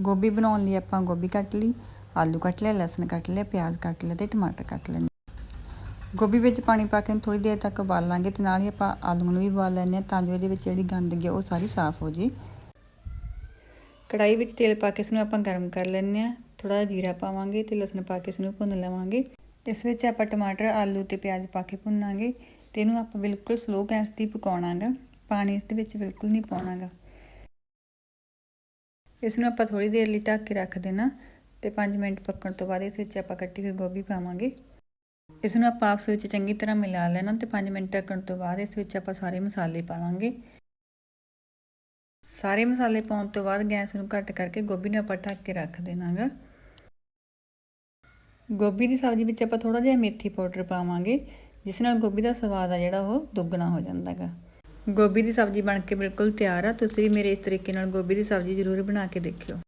ਗੋਭੀ ਬਣਾਉਣ ਲਈ ਆਪਾਂ ਗੋਭੀ ਕੱਟ ਲਈ, ਆਲੂ ਕੱਟ ਲਿਆ ਲਸਣ ਕੱਟ ਲਿਆ ਪਿਆਜ਼ ਕੱਟ ਲਿਆ ਤੇ ਟਮਾਟਰ ਕੱਟ ਲੈਣੇ ਗੋਭੀ ਵਿੱਚ ਪਾਣੀ ਪਾ ਕੇ ਥੋੜੀ ਦੇਰ ਤੱਕ ਉਬਾਲਾਂਗੇ ਤੇ ਨਾਲ ਹੀ ਆਪਾਂ ਆਲੂ ਨੂੰ ਵੀ ਉਬਾਲ ਲੈਣੇ ਆ ਤਾਂ ਜੋ ਇਹਦੇ ਵਿੱਚ ਜਿਹੜੀ ਗੰਦਗੀ ਆ ਉਹ ਸਾਰੀ ਸਾਫ਼ ਹੋ ਜੇ ਕੜਾਈ ਵਿੱਚ ਤੇਲ ਪਾ ਕੇ ਇਸ ਨੂੰ ਆਪਾਂ ਗਰਮ ਕਰ ਲੈਣੇ ਆ ਥੋੜਾ ਜਿਹਾ ਜੀਰਾ ਪਾਵਾਂਗੇ ਤੇ ਲਸਣ ਪਾ ਕੇ ਇਸ ਨੂੰ ਭੁੰਨ ਲਵਾਂਗੇ। ਇਸ ਵਿੱਚ ਆਪਾਂ ਟਮਾਟਰ, ਆਲੂ ਤੇ ਪਿਆਜ਼ ਪਾ ਕੇ ਭੁੰਨਾਂਗੇ ਤੇ ਇਹਨੂੰ ਆਪਾਂ ਬਿਲਕੁਲ ਸਲੋ ਗੈਸ ਤੇ ਪਕਾਉਣਾਗਾ ਪਾਣੀ ਇਸ ਦੇ ਵਿੱਚ ਬਿਲਕੁਲ ਨਹੀਂ ਪਾਉਣਾਗਾ ਇਸ ਨੂੰ ਆਪਾਂ ਥੋੜੀ ਦੇਰ ਲਈ ਢੱਕ ਕੇ ਰੱਖ ਦੇਣਾ ਤੇ 5 ਮਿੰਟ ਪੱਕਣ ਤੋਂ ਬਾਅਦ ਇਸ ਵਿੱਚ ਆਪਾਂ ਕੱਟੀ ਹੋਈ ਗੋਭੀ ਪਾਵਾਂਗੇ। ਇਸ ਨੂੰ ਆਪਾਂ ਆਪਸ ਵਿੱਚ ਚੰਗੀ ਤਰ੍ਹਾਂ ਮਿਲਾ ਲੈਣਾ ਤੇ 5 ਮਿੰਟ ਢੱਕਣ ਤੋਂ ਬਾਅਦ ਇਸ ਵਿੱਚ ਆਪਾਂ ਸਾਰੇ ਮਸਾਲੇ ਪਾਵਾਂਗੇ। ਸਾਰੇ ਮਸਾਲੇ ਪਾਉਣ ਤੋਂ ਬਾਅਦ ਗੈਸ ਨੂੰ ਘੱਟ ਕਰਕੇ ਗੋਭੀ ਨੂੰ ਆਪਾਂ ਢੱਕ ਕੇ ਰੱਖ ਦੇਣਾਗਾ। ਗੋਭੀ ਦੀ ਸਬਜ਼ੀ ਵਿੱਚ ਆਪਾਂ ਥੋੜਾ ਜਿਹਾ ਮੇਥੀ ਪਾਊਡਰ ਪਾਵਾਂਗੇ, ਜਿਸ ਨਾਲ ਗੋਭੀ ਦਾ ਸਵਾਦ ਆ ਜਿਹੜਾ ਉਹ ਦੁੱਗਣਾ ਹੋ ਜਾਂਦਾਗਾ। ਗੋਭੀ ਦੀ ਸਬਜ਼ੀ ਬਣ ਕੇ ਬਿਲਕੁਲ ਤਿਆਰ ਆ, ਤੁਸੀਂ ਵੀ ਮੇਰੇ ਇਸ ਤਰੀਕੇ ਨਾਲ ਗੋਭੀ ਦੀ ਸਬਜ਼ੀ ਜ਼ਰੂਰ ਬਣਾ ਕੇ ਦੇਖਿਓ।